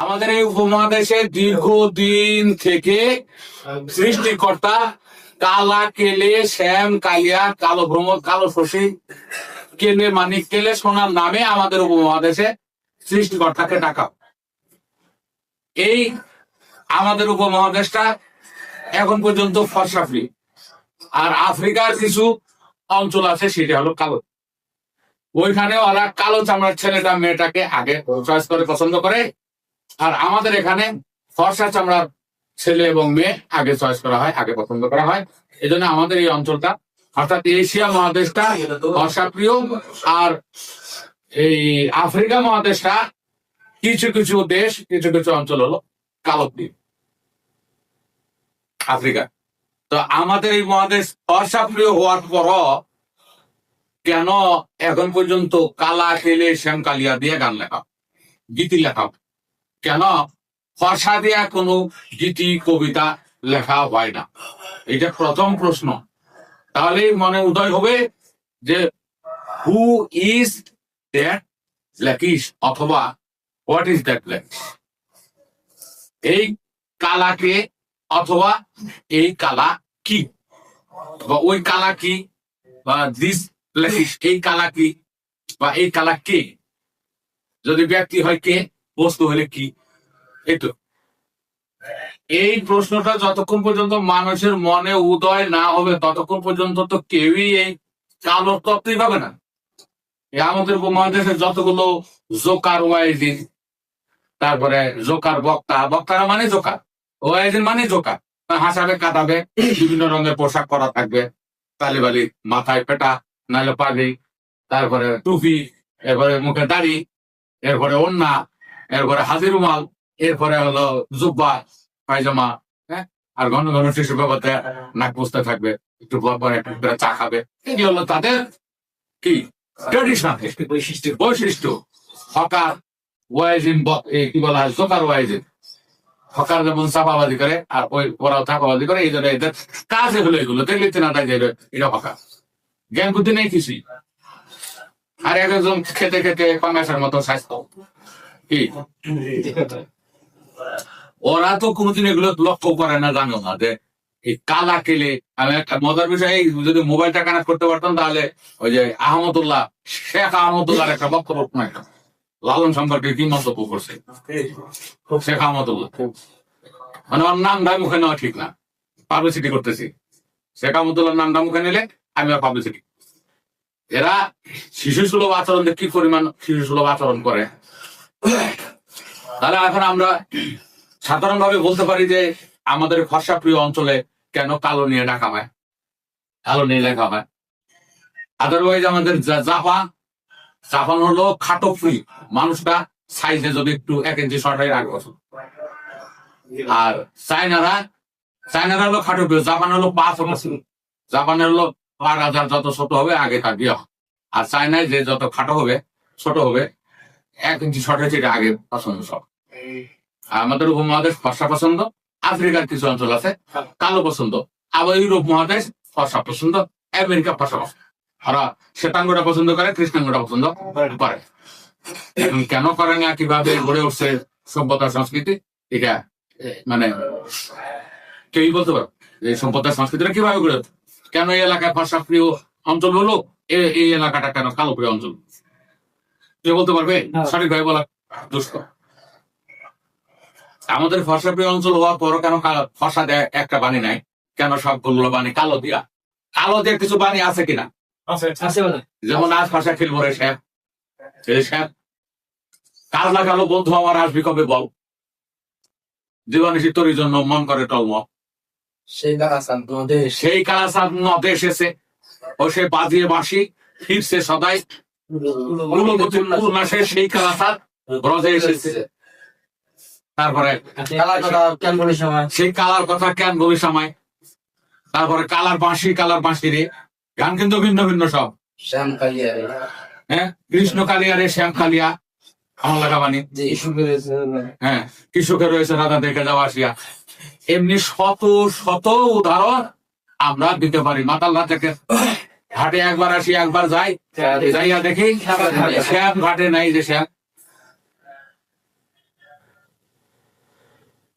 আমাদের এই উপমহাদেশে দীর্ঘদিন থেকে সৃষ্টিকর্তা কালা, কেলে, শ্যাম, কালিয়া, কালো ভ্রমর, কালো শশী, কেলে মানিক কেলে সোনার নামে আমাদের উপমহাদেশে সৃষ্টিকর্তাকে ডাকা এই আমাদের উপমহাদেশটা এখন পর্যন্ত ফর্সা ফ্রি আর আফ্রিকার কিছু অঞ্চল আছে, সেটা হলো কালো। ওইখানে ওরা কালো চামড়ার ছেলেটা, মেয়েটাকে আগে চয়েস করে, পছন্দ করে। আর আমাদের এখানে ফর্সা চামড়ার ছেলে এবং মেয়ে আগে চয়েস করা হয়, আগে পছন্দ করা হয়। এই জন্য আমাদের এই অঞ্চলটা, অর্থাৎ এশিয়া মহাদেশটা ফর্সা প্রিয়, আর এই আফ্রিকা মহাদেশটা কিছু কিছু দেশ, কিছু কিছু অঞ্চল হলো কালো প্রিয় আফ্রিকা। তো আমাদের এই মহাদেশ ফর্সা প্রিয় হওয়ার পরও কেন এখন পর্যন্ত কালা খেলে শ্যাম কালিয়া দিয়ে গান লেখা, গীতি লেখা কেন? ফর্সা দিয়া কোনো গীতি, কবিতা লেখা হয় না। এটা প্রথম প্রশ্ন। তাহলে মনে উদয় হবে যে হু ইজ দ্যাট ল্যাকিস অথবা হোয়াট ইজ দ্যাট ল্যাকিস এই কালাকে অথবা এই কালা কি? বা ওই কালা কি? বা দিস ল্যাকিস এই কালা কি? বা এই কালা কে? যদি ব্যক্তি হয় কে? বস্তু হলে কি? এই তো এই প্রশ্নটা যতক্ষণ পর্যন্ত মানুষের মনে উদয় না হবে, ততক্ষণ পর্যন্ত তো কেউই এই কালো তত্ত্বই পাবে না। আমাদের উপমহাদেশে যতগুলো জোকার ওয়াইজিন তারপরে জোকার বক্তা, বক্তারা মানে জোকার। ওয়াইজিন মানে জোকার। হাসাবে কাটাবে বিভিন্ন রঙের পোশাক পরা থাকবে তালিবালি মাথায় পেটা, নাহলে পাগড়ি, তারপরে টুপি, এরপরে মুখে দাড়ি, এরপরে ওন্না এরপরে হাজির রুমাল এরপরে হলো জুব্বা, পায়জামা হ্যাঁ? আর ঘন ঘন শিশু বাবাতে নাক পুষতে থাকবে, একটু চা খাবে। এগুলো হলো তাদের কি? ট্রেডিশন বৈশিষ্ট্য। বৈশিষ্ট্য। হকার, ওয়াইজিন কি বলা হয়? ওয়াইজিন। হকার যেমন চাপাবাজি করে, আর ওই ওরাও চাপাবাজি করে, এই জন্য এদের কাজে হলো এগুলো। দেখলে চেনা যায় যে এটা- হকার। জ্ঞান বুদ্ধি নেই কিছুই। আর এক একজন খেতে খেতে পাঙ্গাসের মতো স্বাস্থ্য ওরা তো কোনোদিন এগুলো লক্ষ্য করে না, জানো না যে এই কালা কেলে। আমি একটা মজার বিষয় যদি মোবাইলটা কানেক্ট করতে পারতাম তাহলে ওই যে আহমদুল্লাহ, শেখ আহমদুল্লাহ একটা বক্তব্য শোনাইতাম লালন সম্পর্কে কি মন্তব্য করছে? শেখ আহমদুল্লাহ। মানে ওর নামটা মুখে নেওয়া ঠিক না। পাবলিসিটি করতেছি। শেখ আহমদুল্লাহ নামটা মুখে নিলে আমি আর পাবলিসিটি এরা শিশু সুলভ আচরণ কি পরিমাণ শিশু সুলভ আচরণ করে? তাহলে এখন আমরা সাধারণভাবে বলতে পারি যে আমাদের ফর্সা প্রিয় অঞ্চলে কেন কালো নিয়ে ডাকা হয় কালো নিয়ে লেখা হয় আদারওয়াইজ আমাদের জা- জাপা জাপান হলো খাটো ফ্রি মানুষটা সাইজে যদি একটু এক ইঞ্চি শর্ট হয় আর চাইনারা চাইনারা হলো খাটো প্রিয় জাপান হলো পাঁচ জাপানের হলো পাঁচ হাজার যত ছোট হবে, আগে তার বিয়ে আর চায়নায় যে যত খাটো হবে, ছোট হবে এক ইঞ্চি শর্ট হয়েছে এটা আগে পছন্দ সব। আমাদের উপমহাদেশ ফর্সা পছন্দ আফ্রিকার কিছু অঞ্চল আছে কালো পছন্দ আবার ইউরোপ মহাদেশ ফর্সা পছন্দ আমেরিকা ফর্সা পছন্দ। ওরা শ্বেতাঙ্গটা পছন্দ করে কৃষ্ণাঙ্গটা পছন্দ করে। কেন করে না কীভাবে গড়ে উঠছে সভ্যতা সংস্কৃতি? এটা মানে কেউই বলতে পারো এই সভ্যতা সংস্কৃতিটা কীভাবে গড়ে উঠছে? কেন এই এলাকায় ফর্সা প্রিয় অঞ্চল হলো এই এলাকাটা কেন কালো প্রিয় অঞ্চল? কেউ বলতে পারবে। সঠিকভাবে বলা। দুষ্কর আমাদের ফর্সা প্রিয় অঞ্চল হওয়ার পরও কেন ফর্সা দেয় একটা বাণী নাই? কেন সবগুলো বাণী কালো দিয়া? কালো দিয়ে কিছু বাণী আছে কিনা? যেমন আজ ভাষা খেলব রে স্যার। কাল বন্ধু আমার আসবি কবে বল? জীবনে জন্য মন করে টলম সেই তোমাদের সেই কালাসাদ নদে এসেছে। ও সে বাজিয়ে বাসি ফিরছে সদাই। তারপরে সেই কালার কথা কেন বলি সময় তারপরে কালার বাঁশি কালার বাঁশি রে গান কিন্তু ভিন্ন ভিন্ন সব শ্যাম কালিয়া হ্যাঁ কৃষ্ণ কালিয়া রে শ্যাম কালিয়া আমার লেখা বাণী হ্যাঁ কৃষকের রয়েছে রাধা দেখে যাওয়া আসিয়া এমনি শত শত উদাহরণ আমরা দিতে পারি মাতাল থেকে ঘাটে একবার আসি একবার যাই। যাইয়া দেখি শ্যাম ঘাটে নাই যে শ্যাম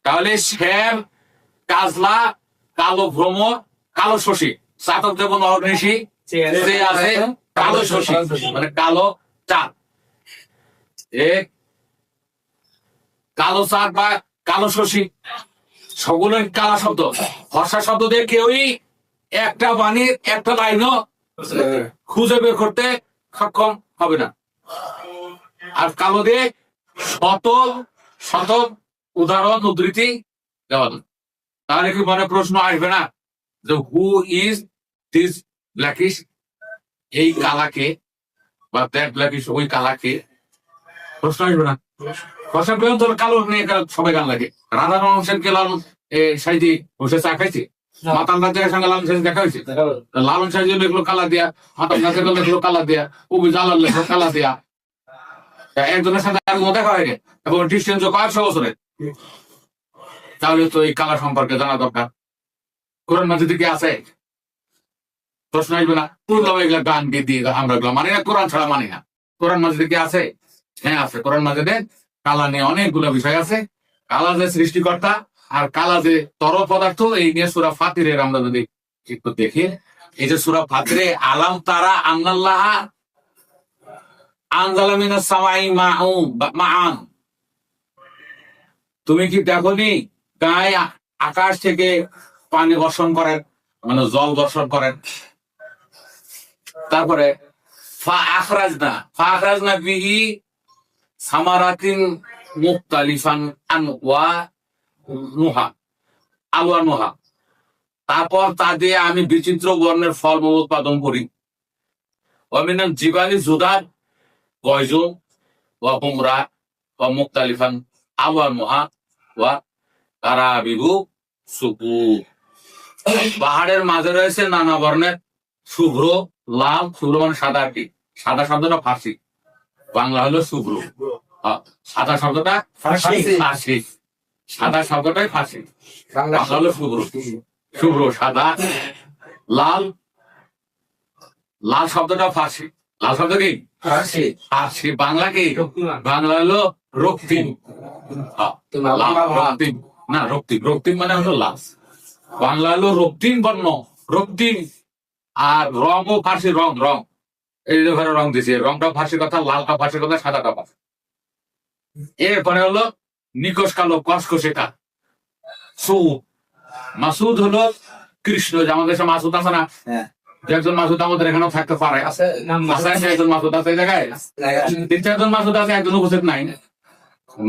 তাহলে শ্যাম কাজলা কালো ভ্রমর কালো শশী চাতক দেব নরঋষি যে আছে কালো শশী মানে কালো চাঁদ। কালো চাঁদ বা কালো শশী সকলের কালা শব্দ। হর্ষা শব্দ দিয়ে কেউই একটা বাণীর একটা লাইনও খুঁজে বের করতে সক্ষম হবে না। আর কালো দিয়ে শত শত উদাহরণ উদ্ধৃতি দেওয়া। তাহলে কি মনে প্রশ্ন আসবে না? যে হু ইজ দিস ব্ল্যাকিশ এই কালাকে বা দ্যাট ব্ল্যাকিশ ওই কালাকে? প্রশ্ন আসবে না? কথা পর্যন্ত কালো নিয়ে সবাই গান লাগে। রাধা রমন সেনকে লালন এ সাইদি বসে চা খাইছে? মাতাল সঙ্গে লালন দেখা হয়েছে? লালন সাহেব কালা দিয়া মাতাল গাছের কালা দিয়া কবি জালাল লিখলো কালা দিয়া। একজনের সাথে আর দেখা হয়নি? এবং ডিস্টেন্স কয়েকশো বছরের? তাহলে তো এই কালা সম্পর্কে জানা দরকার। কোরআন মাঝে কি আছে? প্রশ্ন আসবে না। তুললাম এগুলা গান দিয়ে দিয়ে আমরা এগুলো মানি না কোরআন ছাড়া মানি না। কোরআন মাঝে কি আছে? হ্যাঁ আছে। কোরআন মাঝে কালা নিয়ে অনেকগুলো বিষয় আছে। কালা যে সৃষ্টিকর্তা আর কালা যে তরল পদার্থ, এই নিয়ে সুরা ফাতিরের আমরা যদি একটু দেখি, এই যে সুরা ফাতিরে আলাম তারা আন্নাল্লাহ আনজালামিনা সামাই মাউ মান তুমি কি দেখনি, গায়ে আকাশ থেকে পানি বর্ষণ করেন মানে জল বর্ষণ করেন? তারপরে, ফা আখরাজনা ফা আখরাজনা বিহি সামারাতিন মুক্তালিফান আনওয়া নুহা আলুয়া নুহা তারপর তা দিয়ে আমি বিচিত্র বর্ণের ফলমূল উৎপাদন করি। অমিনাম জিবালি জুদার গয়জুম ওয়া হুমরা ওয়া মুক্তালিফান নুহা ওয়া তারা বিভু সুপু। পাহাড়ের মাঝে রয়েছে নানা বর্ণের শুভ্র লাল শুভ্র মানে সাদা আর কি সাদা শব্দটা ফার্সি। বাংলা হলো শুভ্র। সাদা শব্দটা ফার্সি। ফার্সি। সাদা শব্দটাই ফাঁসি। বাংলা হলো শুভ্র। শুভ্র সাদা লাল। লাল শব্দটা ফাঁসি। লাল শব্দ কি? ফার্সি বাংলা কি? বাংলা হলো রক্তিম। লাল, রক্তিম। না রক্তিম। রক্তিম মানে হলো লাল। বাংলা হলো রক্তিম বর্ণ। রক্তিম। আর রঙও ফার্সি রং রং। এই যে ঘরে রং দিছে। রংটা ফার্সি কথা লালটা ফার্সি কথা সাদাটা ফার্সি এরপরে হলো নিকশ কালো কসকসে কা সুদ মাসুদ হলো কৃষ্ণ যে আমাদের দেশে মাসুদ আছে না হ্যাঁ। একজন মাসুদ আমাদের এখানেও থাকতে পারে। আছে নাম আছে। আছে একজন মাসুদ আছে এই জায়গায়? তিন চারজন মাসুদ আছে একজন উপস্থিত নাই।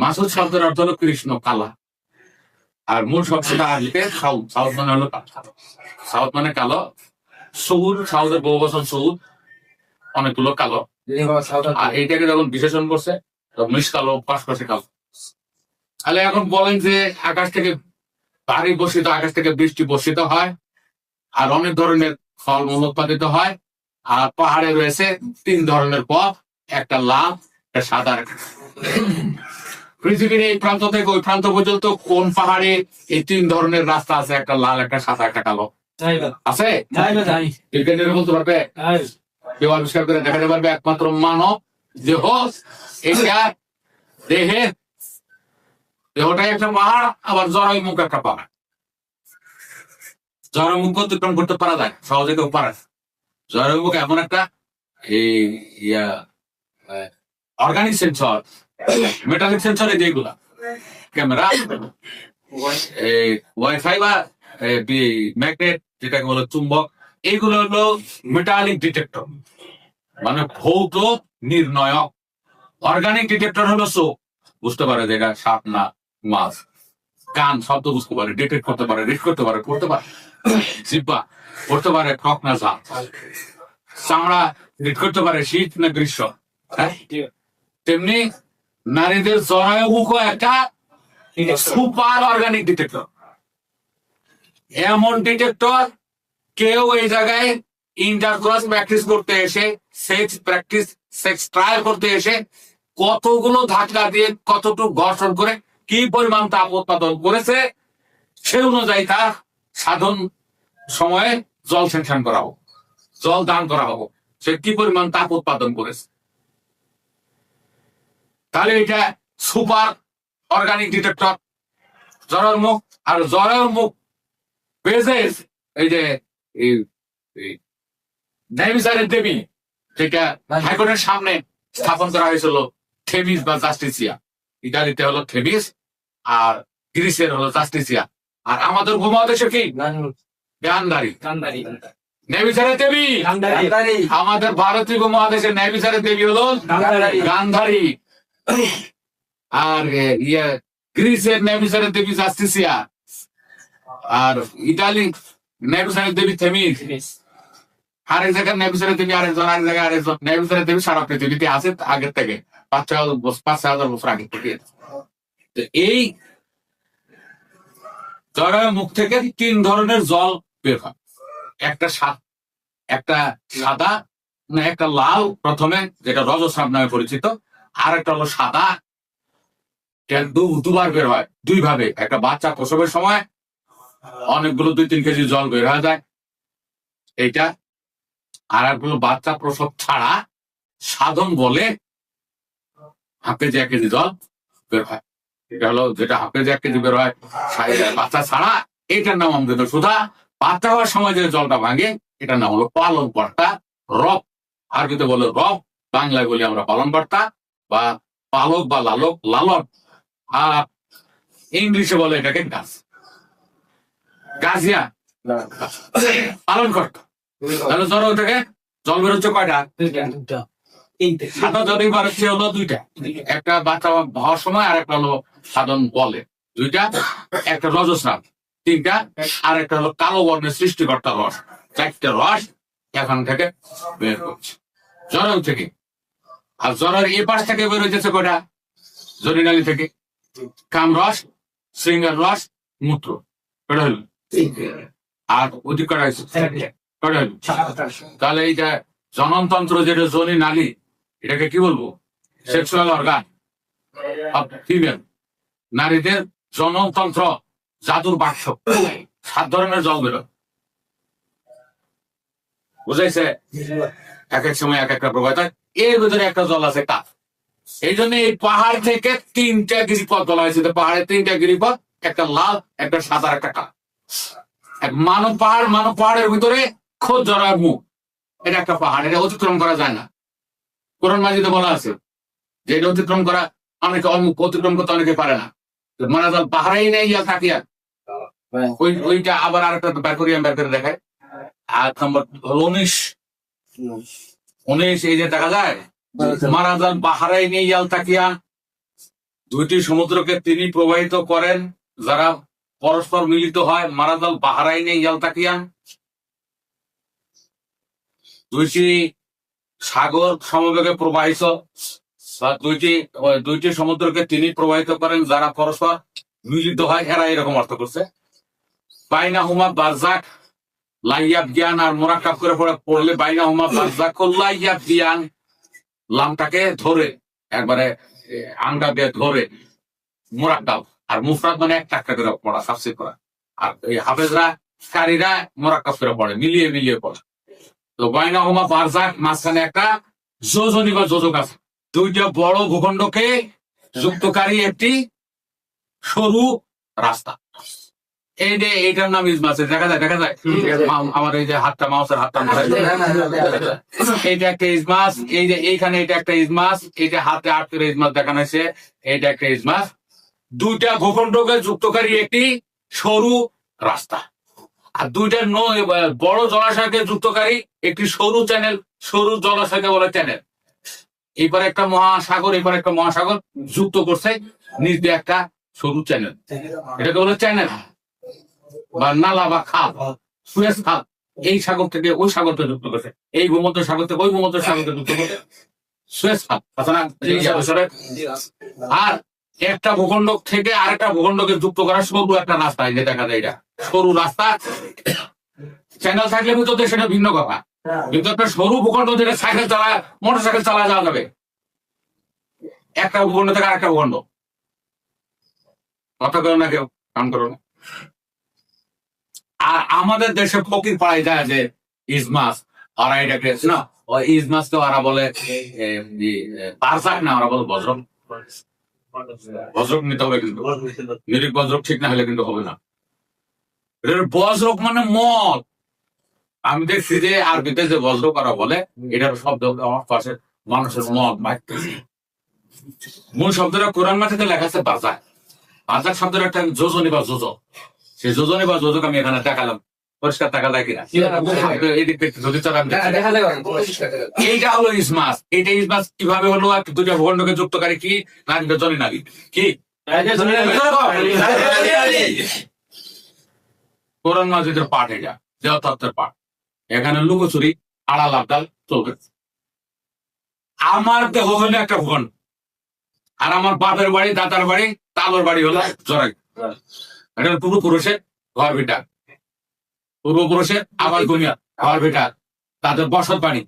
মাসুদ শব্দের অর্থ হলো কৃষ্ণ কালা। আর মূল শব্দটা আসবে সাউথ সাউথ মানে হলো কালো। সাউথ মানে কালো। সৌর সাউথের বহু বছর সৌর অনেকগুলো কালো। আর এইটাকে যখন বিশেষণ করছে তখন মিস কালো পাশ করছে কালো। তাহলে এখন বলেন যে আকাশ থেকে ভারী বর্ষিত আকাশ থেকে বৃষ্টি বর্ষিত হয় আর অনেক ধরনের ফলমূল উৎপাদিত হয় আর পাহাড়ে রয়েছে তিন ধরনের পথ একটা লাল একটা সাদা পৃথিবীর এই প্রান্ত থেকে ওই প্রান্ত পর্যন্ত কোন পাহাড়ে এই তিন ধরনের রাস্তা আছে? একটা লাল একটা সাদা একটা কালো। আছে? বিজ্ঞানীরা বলতে পারবে কেউ আবিষ্কার করে দেখাতে পারবে একমাত্র মানব দেহ এটা দেহে দেহটাই একটা পাহাড় আবার জড়াই মুখ একটা পাহাড়। জড়াই মুখ অতিক্রম করতে পারা যায়, সহজে কেউ পারে জড়াই মুখ এমন একটা, এই ইয়া অর্গানিক সেন্সর মেটালিক সেন্সর এই যেগুলা। ক্যামেরা ওয়াইফাই বা ম্যাগনেট যেটাকে বলে চুম্বক, এইগুলো হলো মেটালিক ডিটেক্টর মানে ভৌত নির্ণয়ক। অর্গানিক ডিটেক্টর হলো চোখ বুঝতে পারে যে এটা সাপ না। মাছ কান, শব্দ বুঝতে পারে, ডিটেক্ট করতে পারে রিড করতে পারে, পড়তে পারে। পড়তে পারে না চামড়া রিড করতে পারে, শীত না গ্রীষ্ম। হ্যাঁ? তেমনি নারীদের জরায়ুমুখ একটা সুপার অর্গানিক ডিটেক্টর এমন ডিটেক্টর কেউ এই জায়গায় ইন্টারক্রস প্র্যাকটিস করতে এসে সেক্স প্র্যাকটিস সেক্স ট্রায়াল করতে এসে, কতগুলো ধাক্কা দিয়ে কতটুকু ঘর্ষণ করে কি পরিমাণ তাপ উৎপাদন করেছে, সে অনুযায়ী তা সাধন সময়ে জল সেকশন করা হোক, জল দান করা হোক। সে কি পরিমাণ তাপ উৎপাদন করেছে? তাহলে এটা সুপার অর্গানিক ডিটেক্টর জরার মুখ, আর জরার মুখ পেয়েছে এই যে ন্যায়বিচারের দেবী, যেটা হাইকোর্টের সামনে স্থাপন করা হয়েছিল থেমিস বা জাস্টিসিয়া। ইটালিতে হলো থেমিস আর গ্রিসের হলো জাস্টিসিয়া আর আমাদের উপমহাদেশে কি? গান্ধারী কান্দারি ন্যায়বিচারের দেবী? আমাদের ভারতীয় ন্যায়বিচারের দেবী হলো গান্ধারী। আর ইয়ে গ্রিসের ন্যায়বিচারের দেবী জাস্টিসিয়া আর ইটালি ন্যায়বিচারের দেবী থেমিস। আরেক জায়গায় ন্যায়বিচারের দেবী আরেকজন আরেক জায়গায় আরেকজন ন্যায়বিচারের দেবী সারা পৃথিবীতে আছে আগের থেকে। পাঁচ ছয় হাজার বছর- পাঁচ ছয় হাজার বছর আগে থেকে। তো এই জরায়ুর মুখ থেকে তিন ধরনের জল বের হয়। একটা সাত, একটা সাদা না একটা লাল প্রথমে, যেটা রজস্রাব নামে পরিচিত, আর একটা হলো সাদা। দুবার বের হয় দুই ভাবে একটা বাচ্চা প্রসবের সময় অনেকগুলো দুই, তিন কেজি জল বের হয়ে যায়। এইটা, আর একগুলো বাচ্চা প্রসব ছাড়া সাধন বলে হাতে যে এক কেজি জল বের হয়। এটা হলো যেটা হাফ কেজি বের হয় বাচ্চা ছাড়া এটার নাম আমাদের সুধা। বাচ্চা হওয়ার সময় যে জলটা ভাঙে এটার নাম হলো পালন কর্তা রব। আরবিতে বলে রব বাংলায় বলি আমরা পালন কর্তা বা পালক বা লালক লালক আর ইংলিশে বলে এটাকে গাছ। গাছিয়া। পালন কর্তা তাহলে ধরো ওটাকে জল বেরোচ্ছে কয়টা? সাদা জল এবার হচ্ছে হলো দুইটা। একটা বাচ্চা হওয়ার সময় আর একটা হলো সাধন বলে। দুইটা একটা রজস্রাব তিনটা আর একটা হলো কালো বর্ণের সৃষ্টিকর্তা রস। চারটে রস এখান থেকে বের হচ্ছে। জরায়ু থেকে। আর জরার এ পাশ থেকে বের হইতেছে কয়টা? জরিনালি থেকে। কাম রস শৃঙ্গার রস মূত্র। কটা হইল? আর অধিক কটা হয়েছে কটা হইল? তাহলে এইটা জননতন্ত্র যেটা জনি নালী এটাকে কি বলব? Sexual organ. ফিমেল। নারীদের জনতন্ত্র, জাদুর বাক্স সাত ধরনের জল বেরোয়। বুঝাইছে? এক এক সময় এক একটা প্রবাহ এর ভিতরে একটা জল আছে কাপ এই জন্য এই পাহাড় থেকে তিনটা গিরিপথ বলা হয়েছে। তো পাহাড়ের তিনটা গিরিপথ, একটা লাল, একটা সাদা একটা কাপ এক মানব পাহাড়, মানব পাহাড়ের ভিতরে খোঁজ জড়ার মুখ। এটা একটা পাহাড়, এটা অতিক্রম করা যায় না। কোরআন মাজিদে বলা আছে, যে এটা অতিক্রম করা অনেকে অমুক, অতিক্রম করতে অনেকে পারে না। মারা যাল নেই ইয়া থাকিয়া ওই ওইটা আবার আরেকটা বের করি বের করে দেখাই। আর নম্বর উনিশ। উনিশ। এই যে দেখা যায় মারা যান পাহাড়াই নিয়ে ইয়াল তাকিয়া দুইটি সমুদ্রকে তিনি প্রবাহিত করেন যারা পরস্পর মিলিত হয় মারাজাল পাহাড়াই নিয়ে ইয়াল তাকিয়া। দুইটি সাগর সমবেগে প্রবাহিত দুইটি দুইটি সমুদ্রকে তিনি প্রবাহিত করেন যারা পরস্পর মিলিত হয় এরা এরকম অর্থ করছে। বাইনা হুমা বারজাক, লাইয়াব জ্ঞান আর মোরাকাব করে পড়ে পড়লে বাইনা হুমা বারজাক লাইয়াব জ্ঞান লামটাকে ধরে, একবারে আংটা দিয়ে ধরে মোরাক্কাব। আর মুফরাদ মানে একটা একটা করে পড়া সাবসিড করা। আর এই হাফেজরা কারীরা মোরাক্কাব করে পড়ে, মিলিয়ে মিলিয়ে পড়ে। তো বাইনা হুমা বারজাক মাঝখানে একটা যোজনী বা যোজক আছে। দুইটা বড় ভূখণ্ডকে যুক্তকারী একটি সরু রাস্তা। এই যে এইটার নাম ইজমাস দেখা যায় দেখা যায়? আমার এই যে হাতটা মাউসের হাতটা মারা এইটা একটা ইজমাস এই যে এইখানে এটা একটা ইজমাস এই যে হাতে আট করে ইজমাস দেখানো হয়েছে এইটা একটা ইজমাস দুইটা ভূখণ্ডকে যুক্তকারী একটি সরু রাস্তা। আর দুইটা বড় জলাশয়কে যুক্তকারী একটি সরু চ্যানেল সরু জলাশয়কে বলে চ্যানেল এবার একটা মহাসাগর এবার একটা মহাসাগর যুক্ত করছে নিচ দিয়ে একটা সরু চ্যানেল এটাকে বলে চ্যানেল বা নালা বা খাল, সুয়েজ খাল। এই সাগর থেকে ওই সাগরকে যুক্ত করছে। এই ভূমধ্য সাগর থেকে ওই ভূমধ্য সাগরকে যুক্ত করছে। সুয়েজ খাল। আর একটা ভূখণ্ড থেকে আরেকটা ভূখণ্ডকে যুক্ত করার সরু একটা রাস্তা, এই যে দেখা যায় এটা। সরু রাস্তা। চ্যানেল থাকলে ভিতরে সেটা ভিন্ন কথা। কিন্তু একটা সরু ভূখণ্ড থেকে সাইকেল চালায় মোটর সাইকেল চালা যাওয়া যাবে। একটা ভূখণ্ড থেকে আরেকটা ভূখণ্ড কথা করো না কেউ কাম করো না। আর আমাদের দেশে ফকির পাড়ায় যায় যে ইজমাস ওরা এটাকে না ওই ইজমাস তো ওরা বলে না ওরা বলে বজ্র। বজ্রক নিতে হবে কিন্তু। নিরিক বজ্রক ঠিক না হলে কিন্তু হবে না। বজ্রক মানে মদ। আমি দেখছি যে আরবিতে যে বজ্র করা বলে এটার শব্দ আমার পাশে মানুষের মদ বাড়তেছে মূল শব্দটা কোরআন মাটিতে লেখা আছে বাজার বাজার শব্দের একটা যোজনী বা যোজক। সেই যোজনী বা যোজক আমি এখানে দেখালাম। পরিষ্কার টাকা যায় কিনা? এদিক থেকে যদি চালান দেখছি। দেখা যাবে এইটা হলো ইসমাস। এইটা ইসমাস কীভাবে হলো? আর দুটা ভূখণ্ডকে যুক্তকারী কি? না দুটো জনি নাগি কি? কোরআন মাজিদের পাঠ এটা দেহতত্ত্বের পাঠ। এখানে লুকোচুরি, আড়াল আবদাল চলবে। আমার দেহ হলো একটা ভূখণ্ড আর আমার বাপের বাড়ি, দাদার বাড়ি, তালোর বাড়ি হলো জরাই এটা পূর্বপুরুষের ঘর ভিটা। পূর্বপুরুষের আবার দুনিয়া, ঘর ভিটা। তাদের বসত বাড়ি,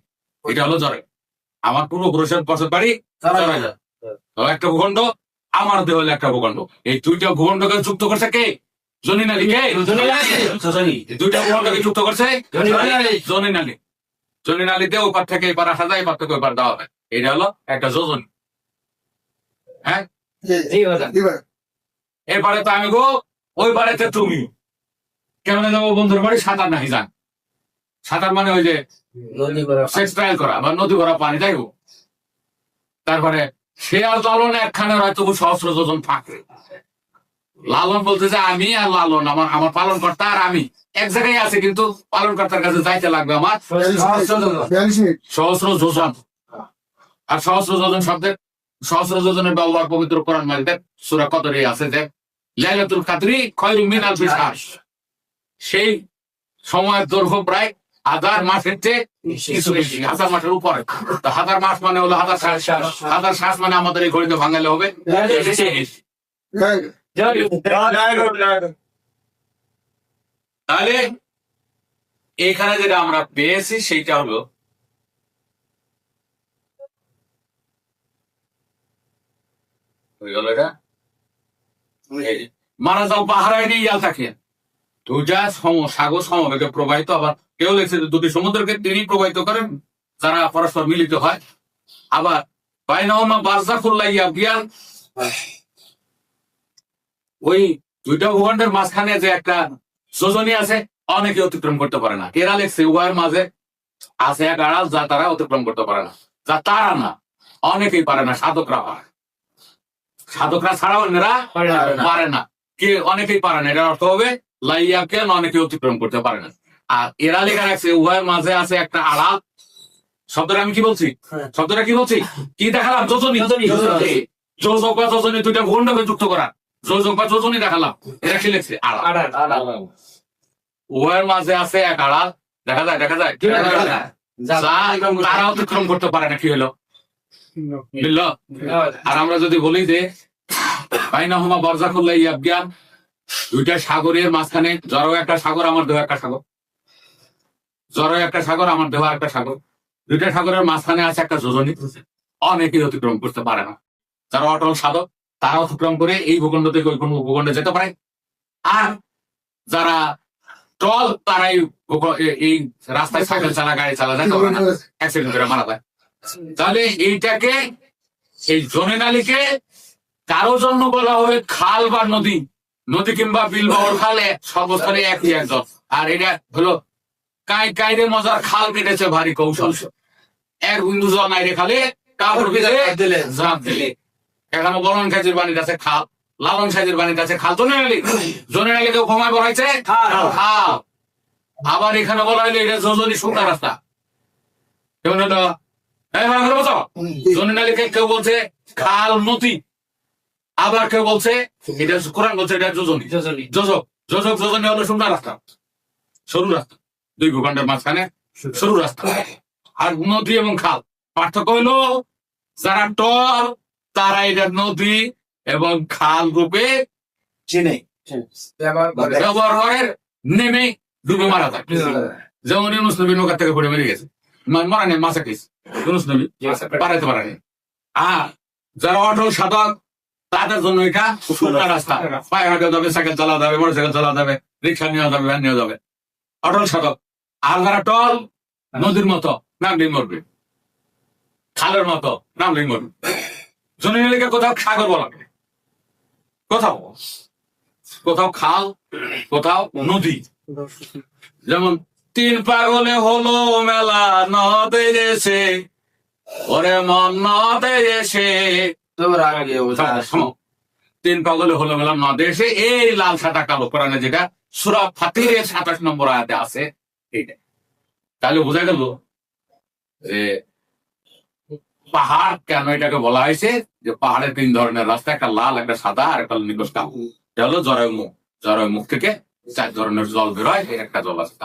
এটা হলো জরাই আমার পূর্বপুরুষের বসত বাড়ি একটা ভূখণ্ড, আমার দেহ হলো একটা ভূখণ্ড। এই দুইটা ভূখণ্ডকে যুক্ত করছে কে? জনি নালী কে? এই দুইটা ভূখণ্ডকে যুক্ত করছে? জনি নালী। জনি নালীতে ওপার থেকে এপার আসা যায় এপার থেকে ওপার দেওয়া হয়। এটা হলো একটা যোজনী। হ্যাঁ? এপারে তো আমি গো ওই পারেতে তুমি। কেমন যাব বন্ধুর বাড়ি? সাঁতার নাহি যান সাঁতার মানে ওই যে নদী করে সেক্স ট্রায়াল করা বা নদী ভরা পানি তাই হোক তারপরে সে আর লালন একখানে হয়তো সহস্র যোজন ফাঁকরে লালন বলতেছে আমি আর লালন, আমার আমার পালন কর্তা আর আমি। এক জায়গায় আছে, কিন্তু পালন কর্তার কাছে যাইতে লাগবে আমার। সহস্র যোজন। আর সহস্র যোজন শব্দের সহস্র যোজনের ব্যবহার পবিত্র কোরআন মালিকের সুরা কদরে আছে যে, লাইলাতুল কাদরি খয়রুম মিন আলফি শাহর। সেই সময়ের দৈর্ঘ্য প্রায় হাজার মাসের চেয়ে কিছু বেশি, হাজার মাসের উপরে। তো হাজার মাস মানে হলো হাজার শ্বাস হাজার শ্বাস মানে আমাদের এই ঘড়িতে ভাঙালে হবে। তাহলে এখানে যেটা আমরা পেয়েছি সেইটা হলো মারা যাও পাহাড়ায় নিয়ে ইয়াল থাকে। দুইটা সম সাগর সমবেগে প্রবাহিত আবার কেউ লেখছে যে দুটি সমুদ্রকে তিনি প্রবাহিত করেন যারা পরস্পর মিলিত হয়। আবার বাইনামা বারজাকুল্লাহ ইয়াবিয়ান ওই দুইটা ভূখণ্ডের মাঝখানে যে একটা যোজনী আছে অনেকে অতিক্রম করতে পারে না। এরা লেখছে উভয়ের মাঝে আছে এক আড়াল যা তারা অতিক্রম করতে পারে না। যা তারা না অনেকেই পারে না সাধকরা পারে। সাধকরা ছাড়া অন্যরা পারে না কে অনেকেই পারে না এটার অর্থ হবে লাইয়াকে অনেকে অতিক্রম করতে পারে না। আর এরা লেখা রাখছে উভয়ের মাঝে আছে একটা আড়াল। শব্দটা আমি কি বলছি? হ্যাঁ। শব্দটা কি বলছি? কি দেখালাম? যোজনী। যোজনী, যোজনী। যোজক বা যোজনী দুইটা ভূখণ্ডকে যুক্ত করা। যোজক বা যোজনী দেখালাম এরা কি লিখছে আড়াল মাঝে আছে এক আড়াল। দেখা যায় দেখা যায়। তারা অতিক্রম করতে পারে না কি হলো? বুঝলো? আর আমরা যদি বলি যে বাইনাহুমা বর্জা করলে ইয়াজ্ঞান দুইটা সাগরের মাঝখানে জড়ো একটা সাগর আমার দেহ একটা সাগর। জড়ো একটা সাগর আমার দেহ একটা সাগর। দুইটা সাগরের মাঝখানে আছে একটা যোজনী। অনেকেই অতিক্রম করতে পারে না। যারা অটল সাধক তারা অতিক্রম করে এই ভূখণ্ড থেকে ওই কোনো ভূখণ্ডে যেতে পারে। আর যারা টল তারা এই রাস্তায় সাইকেল চালা গাড়ি চালা যেতে পারে না। অ্যাক্সিডেন্ট করে মারা যায়। তাহলে এইটাকে এই জনে নালীকে কারও জন্য বলা হবে খাল বা নদী। নদী কিংবা বিল বা খালে সর্বস্থলে একই একজন আর এটা হলো কাই কাইরে মজার খাল কেটেছে ভারী কৌশল। এক বিন্দু জল নাই রে খালে কাপড় দিলে। জাপ দিলে। এখানে বলন খাজির বাণীর কাছে খাল লালন সাজির বাণীর কাছে খাল। জনে নালী জনে নালীকে ঘুমায় বলা হয়েছে খাল। আবার এখানে বলা হইল এটা যোজনী শুকনা রাস্তা। কেমন হলো এই ভালো করে বসো জনি নালীকে কেউ বলছে খাল নদী আবার কেউ বলছে এটা কোরআন বলছে এটা যোজনী যোজনী যোজক যোজক যোজনী হলো শুকনা রাস্তা। সরু রাস্তা। দুই ভূখণ্ডের মাঝখানে সরু রাস্তা। আর নদী এবং খাল। পার্থক্য হইল যারা টল তারা এটা নদী এবং খাল রূপে চিনে। ব্যবহার করে। নেমে ডুবে মারা যায়। যেমন ইউনুস নবী নৌকা থেকে পড়ে মেরে গেছে। মারা নেই মাসা কেস ইউনুস নবী পারাইতে পারেনি আর যারা অটল সাধক তাদের জন্য এটা শুকনা রাস্তা। পায়ে হাঁটা যাবে সাইকেল চালানো যাবে মোটর সাইকেল চালানো যাবে রিক্সা নেওয়া যাবে ভ্যান নেওয়া যাবে। অটল সাধক। আর যারা টল নদীর মতো নামলেই মরবে। খালের মতো নামলেই মরবে। জনের এলাকা কোথাও সাগর বলা। কোথাও। কোথাও খাল, কোথাও নদী। যেমন, তিন পাগলে হলো মেলা নদে এসে, ওরে মন নদে এসে। তিন পাগলে হলো মেলা নদে এসে, এই লাল সাদা কালো কোরআনে যেটা সুরা ফাতিরের সাতাশ নম্বর আয়াতে আছে, এইটা। তাহলে বোঝা গেল যে পাহাড় কেন এটাকে বলা হয়েছে? যে পাহাড়ে তিন ধরনের রাস্তা একটা লাল একটা সাদা আর একটা নিকশ কালো এটা হলো জরায়ু মুখ। জরায়ু মুখ থেকে চার ধরনের জল বেরোয় এই একটা জল আছে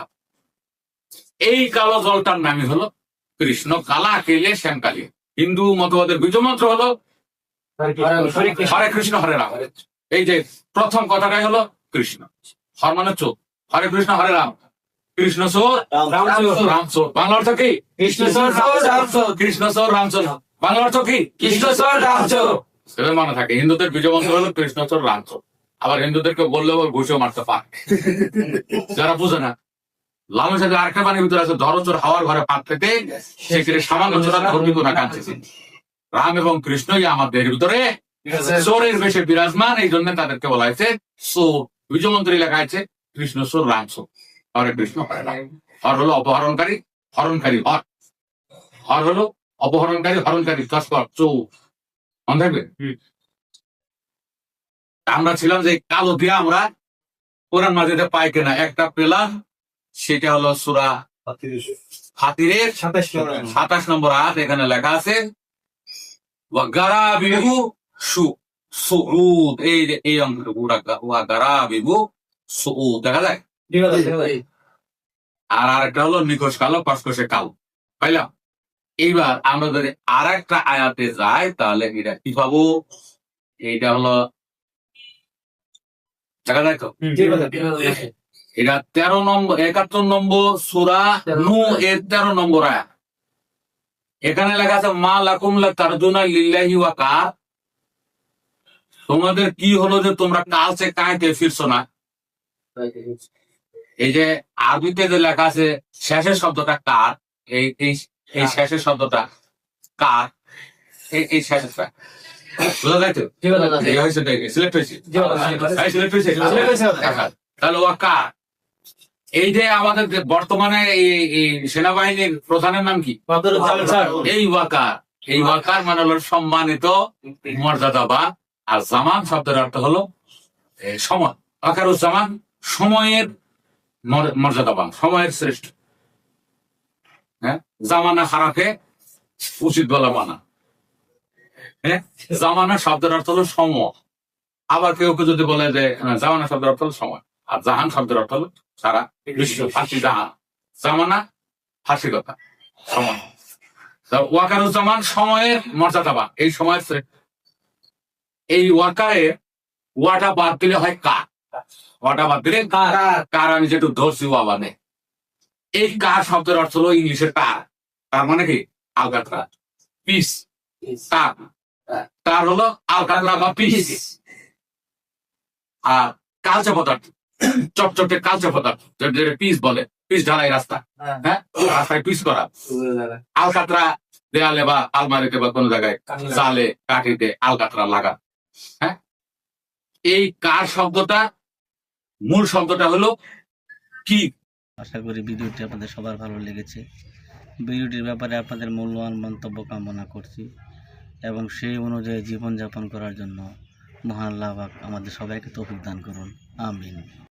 এই কালো জলটার নামই হলো কৃষ্ণ কালা কেলে শ্যাম কালী হিন্দু মতবাদের বীজ মন্ত্র হলো হরে কৃষ্ণ। হরে রাম। এই যে প্রথম কথাটাই হলো কৃষ্ণ। হর মানে চোখ হরে কৃষ্ণ হরে রাম। কৃষ্ণ সোর রাম সোর বাংলা অর্থ কি? কৃষ্ণচর রামচর কৃষ্ণচর রামচর বাংলা অর্থ কি কৃষ্ণচর সেটা মনে থাকে, হিন্দুদের বীজ মন্ত্র হলো কৃষ্ণচর রামচর আবার হিন্দুদেরকে বললে আবার ঘুষেও মারতে যারা বুঝে না লালন সাহেব আরেকটা বাণীর ভিতরে আছে হাওয়ার ঘরে পাত পেতে সেখানে সামান্য কাঁদছে। রাম এবং কৃষ্ণই আমাদের ভিতরে চোরের বেশে বিরাজমান, এই জন্য তাদেরকে বলা হয়েছে সোর বীজমন্ত্রী লেখা আছে কৃষ্ণ সোর রাম সোর হরে কৃষ্ণ, হরে রাম। হর হলো অপহরণকারী, হরণকারী হর। হর হলো অপহরণকারী হরণকারী তস্কর চৌ। মনে থাকবে? আমরা ছিলাম যে কালো দিয়ে আমরা কোরআন মাঝেতে পাই কিনা। একটা পেলাম সেটা হলো সুরা হাতিরের সাতাশ নম্বর আয়াত। এখানে লেখা আছে ওয়াগারা বিহু সু সুরুদ এই যে এই অঙ্কটুকু ওয়াগারা বিহু সুউদ। দেখা যায়? আর আরেকটা হলো নিকোষ কালো কসকসে কালো। পাইলাম? এইবার আমরা যদি আর একটা আয়াতে যাই তাহলে এটা কি পাবো? এইটা হলো দেখা যায় তো এটা তেরো নম্বর একাত্তর নম্বর সুরা নু এর তেরো নম্বর আয়াত। এখানে লেখা আছে মা লাকুম লা তারজুনা লিল্লাহি ওয়া কার তোমাদের কি হলো যে তোমরা কালচে কাঁইতে ফিরছো না? এই যে আরবিতে যে লেখা আছে শেষের শব্দটা কার? এই এই শেষের শব্দটা এই বুঝা যায় তো? এই হয়েছে সিলেক্ট হয়েছে? সিলেক্ট হয়েছে তাহলে ওয়া কার? এই যে আমাদের বর্তমানে এই সেনাবাহিনীর প্রধানের নাম কি? এই ওয়াকার। এই ওয়াকার মানে হলো সম্মানিত মর্যাদা বা আর জামান শব্দের অর্থ হলো সময়। ওয়াকার জামান সময়ের মর- মর্যাদাবান সময়ের শ্রেষ্ঠ জামানা খারাপে উচিত বলা মানা। হ্যাঁ জামানা শব্দের অর্থ হলো সময়। আবার কেউ কেউ যদি বলে যে জামানা শব্দের অর্থ হলো সময়। আর জাহান শব্দের অর্থ হলো সারা বিশ্ব ফাঁসি জাহান। জামানা ফাঁসি কথা সময়। তা ওয়াকারুজ্জামান সময়ের মর্যাদাবান এই সময়ের এই ওয়াকারে ওয়াটা বাদ দিলে হয় কার? ওয়াটা বাদ দিলে কার? আমি যেটু ধরছি ওয়াবানে এই কার শব্দের অর্থ হলো ইংলিশের কার? তার মানে কি? আলকাতরা। পিস কার তার। হলো আলকাতরা বা পিস আর কালচে পদার্থ। চটচটে কালচে পদার্থ। যেটা পিস বলে। পিস ঢালাই রাস্তা। হ্যাঁ। রাস্তায় পিস করা। আলকাতরা দেয়ালে বা আলমারিতে বা কোনো জায়গায় জালে কাঠিতে আলকাতরা লাগা। হ্যাঁ? এই কার শব্দটা? মূল শব্দটা হলো কি? আশা করি ভিডিওটি আপনাদের সবার ভালো লেগেছে। ভিডিওটির ব্যাপারে আপনাদের মূল্যবান মন্তব্য কামনা করছি এবং সেই অনুযায়ী জীবনযাপন করার জন্য মহান আল্লাহ আমাদের সবাইকে তৌফিক দান করুন। আমিন।